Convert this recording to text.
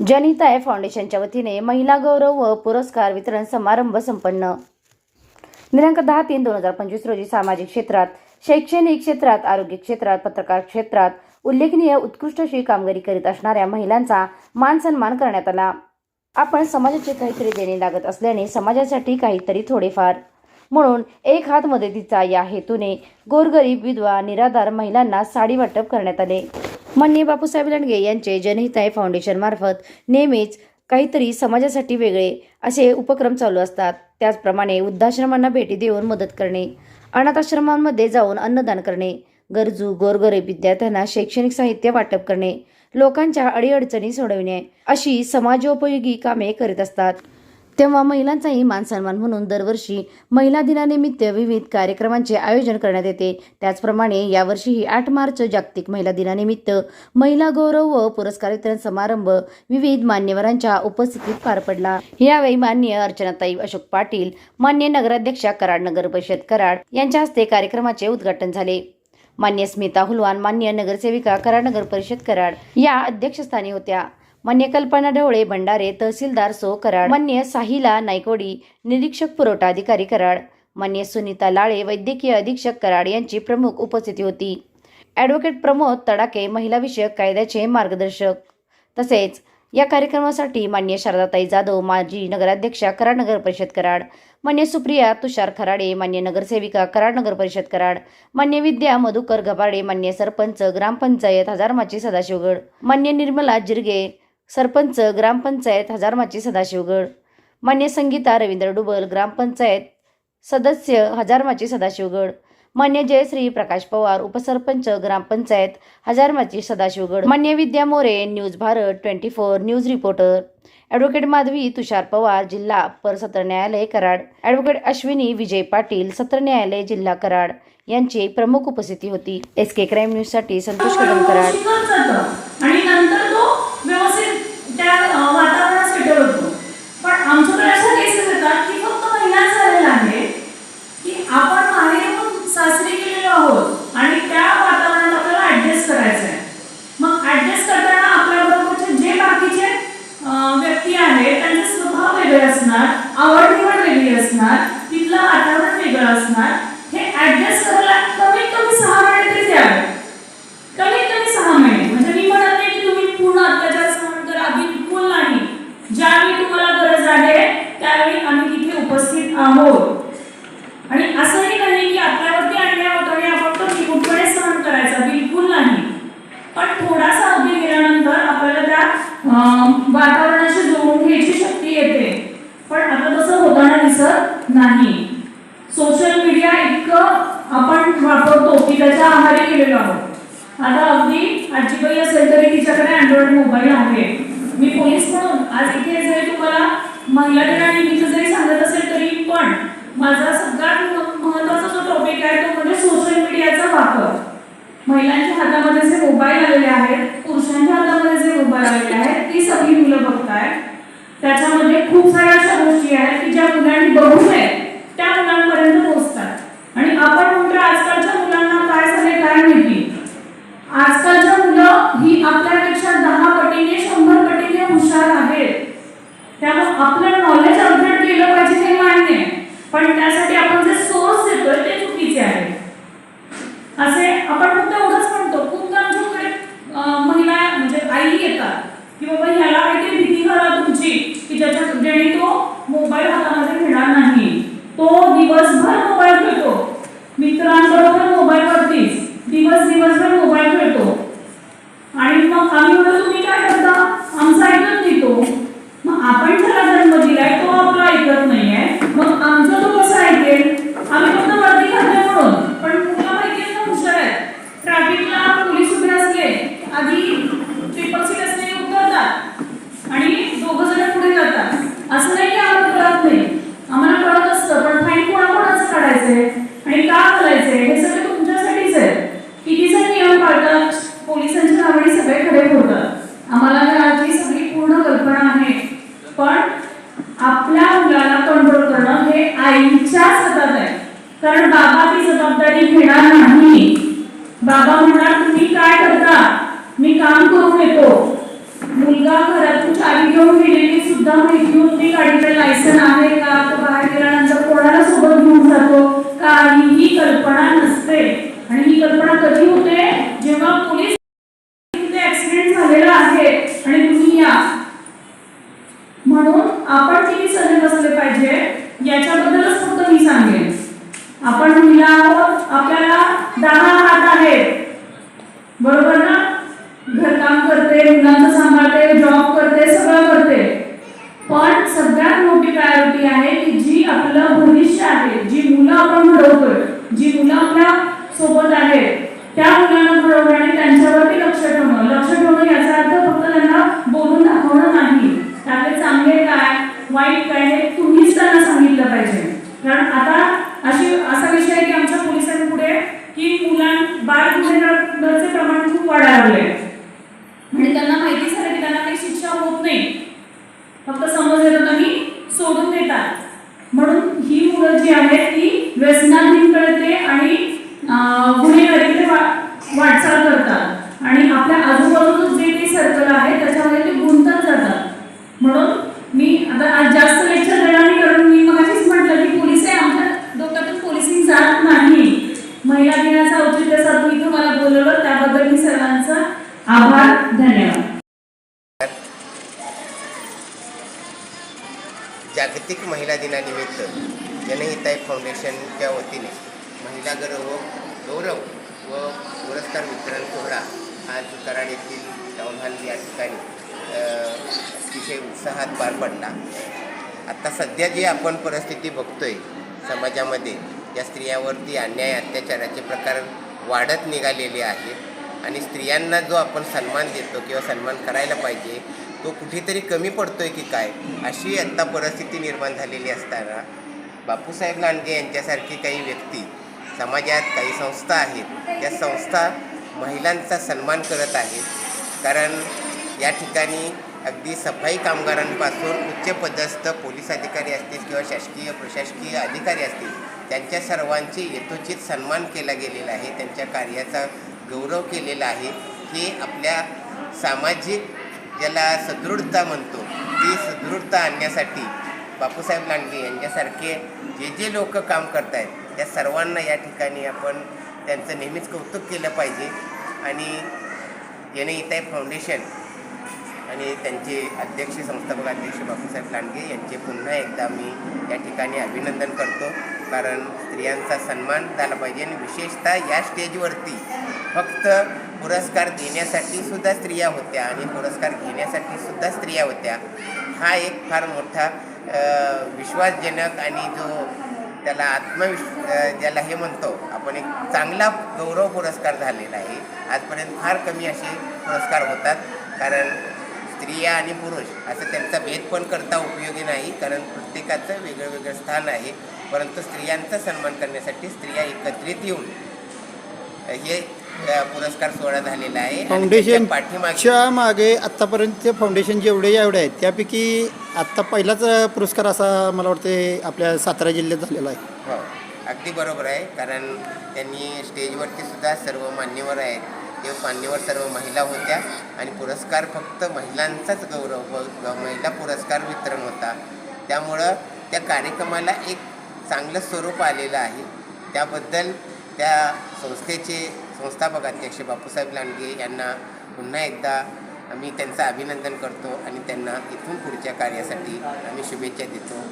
जनिताय फाउंडेशनच्या वतीने महिला गौरव व पुरस्कार वितरण समारंभ संपन्न. दिनांक दहा तीन दोन हजार पंचवीस रोजी सामाजिक क्षेत्रात शैक्षणिक क्षेत्रात आरोग्य क्षेत्रात पत्रकार क्षेत्रात उल्लेखनीय उत्कृष्ट अशी कामगिरी करीत असणाऱ्या महिलांचा मान सन्मान करण्यात आला. आपण समाजाचे काहीतरी देणे लागत असल्याने समाजासाठी काहीतरी थोडेफार. म्हणून एक हात मदतीचा या हेतूने गोरगरीब विधवा निराधार महिलांना साडी वाटप करण्यात आले. माननीय बापूसाहेब लांडगे यांचे जनहिताय आहे फाउंडेशनमार्फत नेहमीच काहीतरी समाजासाठी वेगळे असे उपक्रम चालू असतात. त्याचप्रमाणे वृद्धाश्रमांना भेटी देऊन मदत करणे अनाथाश्रमांमध्ये जाऊन अन्नदान करणे गरजू गोरगरीब विद्यार्थ्यांना शैक्षणिक साहित्य वाटप करणे लोकांच्या अडीअडचणी सोडविणे अशी समाजोपयोगी कामे करीत असतात. तेव्हा महिलांचाही मान सन्मान म्हणून दरवर्षी महिला दिनानिमित्त विविध कार्यक्रमांचे आयोजन करण्यात येते. त्याचप्रमाणे यावर्षीही आठ मार्च जागतिक महिला दिनानिमित्त महिला गौरव व पुरस्कार वितरण समारंभ विविध मान्यवरांच्या उपस्थितीत पार पडला. यावेळी मान्य अर्चनाताई अशोक पाटील मान्य नगराध्यक्षा कराड नगर परिषद कराड यांच्या हस्ते कार्यक्रमाचे उद्घाटन झाले. मान्य स्मिता हुलवान मान्य नगरसेविका कराड नगर परिषद कराड या अध्यक्षस्थानी होत्या. मान्य कल्पना ढवळे भंडारे तहसीलदार सो कराड. मान्य साहिला नायकोडी निरीक्षक पुरवठा अधिकारी कराड. मान्य सुनीता लाळे वैद्यकीय अधीक्षक कराड यांची प्रमुख उपस्थिती होती. ॲडव्होकेट प्रमोद तडाके महिला विषयक कायद्याचे मार्गदर्शक. तसेच या कार्यक्रमासाठी मान्य शारदाताई जाधव माजी नगराध्यक्षा कराड नगर परिषद कराड. मान्य सुप्रिया तुषार खराडे मान्य नगरसेविका कराड नगर परिषद कराड. मान्य विद्या मधुकर घबाडे मान्य सरपंच ग्रामपंचायत हजारमाची सदाशिवगड. मान्य निर्मला जिरगे सरपंच ग्रामपंचायत हजारमाची सदाशिवगड मान्य संगीता रवींद्र डुबल ग्रामपंचायत सदस्य हजारमाची सदाशिवगड मान्य जयश्री प्रकाश पवार उपसरपंच ग्रामपंचायत हजारमाची सदाशिवगड मान्य Vidya More news Bharat twenty four news reporter. Advocate Madhavi Tushar Pawar जिल्हा अप्पर सत्र न्यायालय कराड. ॲडव्होकेट अश्विनी विजय पाटील सत्र न्यायालय जिल्हा कराड. यांची प्रमुख उपस्थिती होती. एस के क्राईम न्यूजसाठी संतोष कदम कराड शिकत जातो आणि नंतर तो व्यवस्थित त्या वातावरणात सेटल होतो. पण आमच्याकडे अशा केसेस येतात की फक्त महिलाच झालेला आहे की आपण माहेर येऊन सासरी गेलेलो आहोत आणि त्या वातावरणात आपल्याला ऍडजस्ट करायचं आहे मग ऍडजस्ट करताना आपल्याबरोबरचे जे बाकीचे व्यक्ती आहेत त्यांचे स्वभाव वेगळे असणार आवड निवड वेगळी असणार तिथलं वातावरण वेगळं असणार हे ऍडजस्ट करायला कमीत कमी सहा महिने तरी द्यावे कमीत कमी सहा महिने म्हणजे मी म्हणत नाही की तुम्ही पूर्ण अत्याचार सहन करा बिलकुल नाही ज्यावेळी तुम्हाला गरज आहे त्यावेळी आम्ही तिथे उपस्थित आहोत आणि असंही नाही की आपल्यावरती अन्याय होतो आणि आपण तो निमूटपणे सहन करायचा बिलकुल नाही पण थोडासा अवधी गेल्यानंतर आपल्याला त्या अं, वातावरणाशी जोडून घ्यायची शक्ती येते पण आता तसं होताना दिसत नाही सोशल मीडिया इतकं आपण वापरतो की त्याच्या आहारी गेलेलो आहोत आता अगदी आजीबाई असेल तरी तिच्याकडे अँड्रॉइड मोबाईल आहे मी पोलीस म्हणून आज इथे जरी तुम्हाला महिला दिनानिमित्त जरी सांगत असेल तरी पण माझा सगळ्यात म- महत्त्वाचा जो टॉपिक आहे तो म्हणजे सोशल मीडियाचा वापर महिलांच्या हातामध्ये जे मोबाईल आलेले आहेत पुरुषांच्या हातामध्ये जे मोबाईल आलेले आहेत ती सगळी मुलं बघतायत. त्याच्यामध्ये खूप साऱ्या अशा गोष्टी आहेत की ज्या मुलांनी बघू नये त्या मुलांपर्यंत पोहोचतात. आणि आपण म्हणतो आजकालच्या मुलांना काय झाले काय माहिती? आजकालच्या मुलं ही आपल्यापेक्षा दहा पटीने शंभर पटीने हुशार आहेत. त्यामुळे आपलं नॉलेज अपडेट केलं पाहिजे हे मान्य आहे. पण त्यासाठी आपण जे सोर्स देतोय ते चुकीचे आहे. असे आपण फक्त एवढंच म्हणतो. खूप आमच्याकडे महिला म्हणजे आई येतात की बाबा ह्याला काहीतरी भीती करा तुमची की ज्याच्या ज्याने तो मोबाईल हातामध्ये घेणार नाही. तो दिवसभर मोबाईल खेळतो. मित्रांबरोबर मोबाईल वरतीच दिवस दिवसभर मोबाईल खेळतो. आणि मग आम्ही म्हणतो तुम्ही काय करता? आमचा ऐकत नाही तो मग आपण त्याला जन्म दिलाय तो आपला ऐकत नाहीये मग आमचं तो कसं ऐकेल आम्ही फक्त वर्दी घातलं म्हणून पण मुलं माहिती आहे ना हुशार आहेत ट्रॅफिकला पोलीस उभे असले आधी ट्रिपल सीट असलेले उतरतात आणि दोघं जण पुढे जातात असं नाही की आम्हाला कळत नाही आम्हाला कळत असतं पण फाईन कोणाकोणाचं काढायचंय आणि का घालायचंय हे सगळं तुमच्यासाठीच आहे कितीचे नियम पाळतात पोलिसांच्या नावाने सगळे खडे फोडतात आम्हाला याची सगळी पूर्ण कल्पना आहे पण आपल्या मुलाला कंट्रोल करणं हे आईच्या हातात आहे कारण बाबा ती जबाबदारी घेणार नाही बाबा येतो. मुलगा घरातून चावी घेऊन गेलेली सुद्धा माहिती होती. गाडीचं लायसन आहे का? तो बाहेर गेल्यानंतर कोणाला सोबत घेऊन जातो? काहीही कल्पना नसते. आणि ही कल्पना कधी होते? जेव्हा पोलीस ऍक्सिडेंट झालेला आहे आणि तुम्ही या. म्हणून आपण किती सजग असले पाहिजे? याच्याबद्दलच फक्त मी सांगेन. आपण महिला आहोत आपल्याला दहा हात आहेत बरोबर ना घरकाम करते मुलांचं सांभाळते जॉब करते सगळं करते. पण सगळ्यात मोठी प्रायोरिटी आहे की जी आपलं भविष्य आहे जी मुलं आपण घडवतोय जी मुलं आपल्यासोबत आहे त्या मुलांना घडवणं आणि त्यांच्यावरती लक्ष ठेवणं. लक्ष ठेवणं याचा अर्थ फक्त त्यांना बोलून दाखवणं नाही त्यातले चांगले काय वाईट काय हे तुम्हीच त्यांना सांगितलं पाहिजे कारण आता अशी असा विषय आहे की आमच्या पोलिसांपुढे की मुलां बाळ गुन्हेगारचे प्रमाण खूप वाढायला लागले आणि त्यांना माहिती झालं की त्यांना काही शिक्षा होत नाही फक्त समज येतात आणि सोडून देतात म्हणून ही मुलं जी आहेत ती व्यसनाधीन कळते आणि अं, गुन्हेगारीकडे वा- वाटचाल करतात आणि आपल्या आजूबाजूचं जे काही सर्कल आहे त्याच्यामध्ये ते गुंतत जातात म्हणून मी आता आज जास्त लेक्चर देणार नाही कारण मी मगाशीच म्हटलं की पोलीस आहे आमच्या डोक्यातून पोलिसिंग जात नाही महिला दिनाचा औचित्य साधून इथं मला बोलवलं त्याबद्दल मी सर्वांचं आभार धन्यवाद जागतिक महिला दिनानिमित्त जनहिताय फाउंडेशनच्या वतीने महिला गौरव गौरव व पुरस्कार वितरण सोहळा हा कराड येथील टाऊन हॉल या ठिकाणी अतिशय उत्साहात पार पडला. आत्ता सध्या जी आपण परिस्थिती बघतोय समाजामध्ये या स्त्रियांवरती अन्याय अत्याचाराचे प्रकार वाढत निघालेले आहेत आणि स्त्रियांना जो आपण सन्मान देतो किंवा सन्मान करायला पाहिजे तो कुठेतरी कमी पडतोय की काय? अशी आत्ता परिस्थिती निर्माण झालेली असताना बापूसाहेब लांडगे यांच्यासारखी काही व्यक्ती समाजात काही संस्था आहेत त्या संस्था महिलांचा सन्मान करत आहेत. कारण या ठिकाणी अगदी सफाई कामगारांपासून उच्च पदस्थ पोलीस अधिकारी असतील किंवा शासकीय प्रशासकीय अधिकारी असतील त्यांच्या सर्वांचे यथोचित सन्मान केला गेलेला आहे त्यांच्या कार्याचा गौरव केलेला आहे. हे आपल्या सामाजिक ज्याला सदृढता म्हणतो ती सदृढता आणण्यासाठी बापूसाहेब लांडगे यांच्यासारखे जे जे लोक काम करत आहेत त्या सर्वांना या ठिकाणी आपण त्यांचं नेहमीच कौतुक केलं पाहिजे. आणि जनहिताय फाउंडेशन आणि त्यांचे अध्यक्ष संस्थापक अध्यक्ष बापूसाहेब लांडगे यांचे पुन्हा एकदा मी या ठिकाणी अभिनंदन करतो. कारण स्त्रियांचा सन्मान झाला पाहिजे आणि विशेषतः या स्टेजवरती फक्त पुरस्कार देण्यासाठी सुद्धा स्त्रिया होत्या आणि पुरस्कार घेण्यासाठी सुद्धा स्त्रिया होत्या. हा एक फार मोठा विश्वासजनक आणि जो त्याला आत्मविश ज्याला हे म्हणतो आपण एक चांगला गौरव पुरस्कार झालेला आहे. आजपर्यंत फार कमी असे पुरस्कार होतात. कारण स्त्रिया आणि पुरुष असं त्यांचा भेद पण करता उपयोगी नाही. कारण प्रत्येकाचं वेगळं वेगळं स्थान आहे. परंतु स्त्रियांचा सन्मान करण्यासाठी स्त्रिया एकत्रित येऊन हे पुरस्कार सोहळा झालेला आहे. आणि त्याच्या पाठीमागे फाउंडेशनच्या मागे आत्तापर्यंत फाउंडेशन जेवढे जेवढे आहेत त्यापैकी आत्ता पहिलाच पुरस्कार असा मला वाटते आपल्या सातारा जिल्ह्यात झालेला आहे. हो अगदी बरोबर आहे. कारण त्यांनी स्टेजवरती सुद्धा सर्व मान्यवर आहेत. ते मान्यवर सर्व महिला होत्या. आणि पुरस्कार फक्त महिलांचाच गौरव महिला पुरस्कार वितरण होता. त्यामुळं त्या कार्यक्रमाला एक चांगलं स्वरूप आलेलं आहे. त्याबद्दल त्या संस्थेचे संस्थापक अध्यक्ष बापूसाहेब लांडगे यांना पुन्हा एकदा आम्ही त्यांचं अभिनंदन करतो आणि त्यांना इथून पुढच्या कार्यासाठी आम्ही शुभेच्छा देतो.